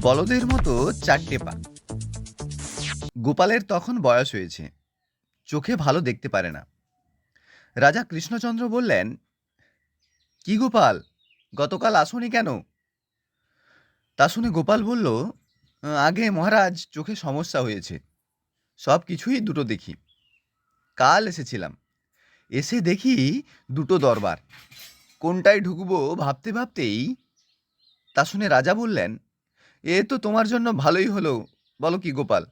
বলদের মতো চারটে পা। গোপালের তখন বয়স হয়েছে, চোখে ভালো দেখতে পারে না। রাজা কৃষ্ণচন্দ্র বললেন, কি গোপাল, গতকাল আসনি কেন? তা শুনে গোপাল বলল, আগে মহারাজ, চোখে সমস্যা হয়েছে। সব কিছুই দুটো দেখি। কাল এসেছিলাম। এসে দেখি দুটো দরবার। কোনটায় ঢুকবো ভাবতে ভাবতেই তা শুনে রাজা বললেন এ তো তোমার জন্য ভালোই হলো। বলো কি গোপাল?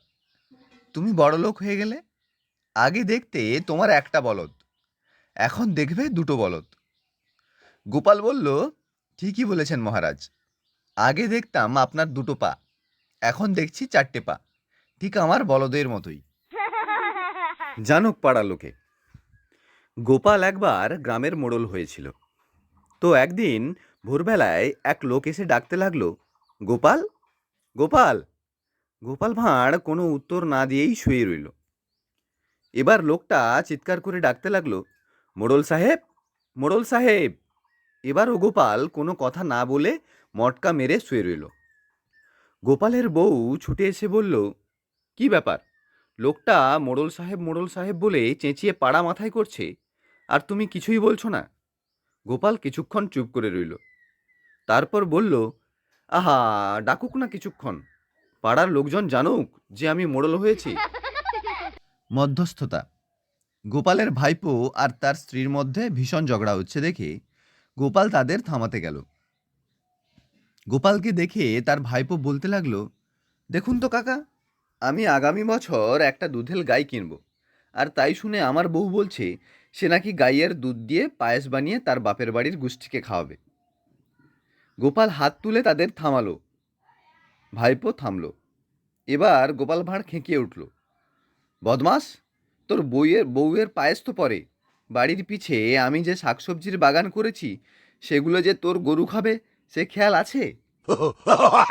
তুমি বড়লোক হয়ে গেলে? আগে দেখতে তোমার একটা বলদ, এখন দেখবে দুটো বলদ। গোপাল বলল, ঠিকই বলেছেন মহারাজ। আগে দেখতাম আপনার দুটো পা, এখন দেখছি চারটে পা। ঠিক আমার বলদের মতোই। জানুক পাড়া লোকে। গোপাল একবার গ্রামের মোড়ল হয়েছিল। তো একদিন ভোরবেলায় এক লোক এসে ডাকতে লাগল, গোপাল গোপাল গোপাল ভাঁড় কোনো উত্তর না দিয়েই শুয়ে রইল। এবার লোকটা চিৎকার করে ডাকতে লাগল, মোড়ল সাহেব মোড়ল সাহেব! এবার ও গোপাল কোনো কথা না বলে মটকা মেরে শুয়ে রইল। গোপালের বউ ছুটে এসে বলল, কি ব্যাপার? লোকটা মোড়ল সাহেব মোড়ল সাহেব বলে চেঁচিয়ে পাড়া মাথায় করছে, আর তুমি কিছুই বলছো না? গোপাল কিছুক্ষণ চুপ করে রইল। তারপর বলল আহা, ডাকুক না কিছুক্ষণ। পাড়ার লোকজন জানুক যে আমি মোড়ল হয়েছি। মধ্যস্থতা। গোপালের ভাইপো আর তার স্ত্রীর মধ্যে ভীষণ ঝগড়া হচ্ছে দেখে গোপাল তাদের থামাতে গেল। গোপালকে দেখে তার ভাইপো বলতে লাগল, দেখুন তো কাকা, আমি আগামী বছর একটা দুধেল গাই কিনব। আর তাই শুনে আমার বউ বলছে, সে নাকি গাইয়ের দুধ দিয়ে পায়েস বানিয়ে তার বাপের বাড়ির গোষ্ঠীকে খাওয়াবে। গোপাল হাত তুলে তাদের থামালো। ভাইপো থামল। এবার গোপাল ভাঁড় খেঁকিয়ে উঠল। বদমাস, তোর বইয়ের, বউয়ের পায়েস তো পরে বাড়ির পিছে আমি যে শাকসবজির বাগান করেছি, সেগুলো যে তোর গরু খাবে, সে খেয়াল আছে?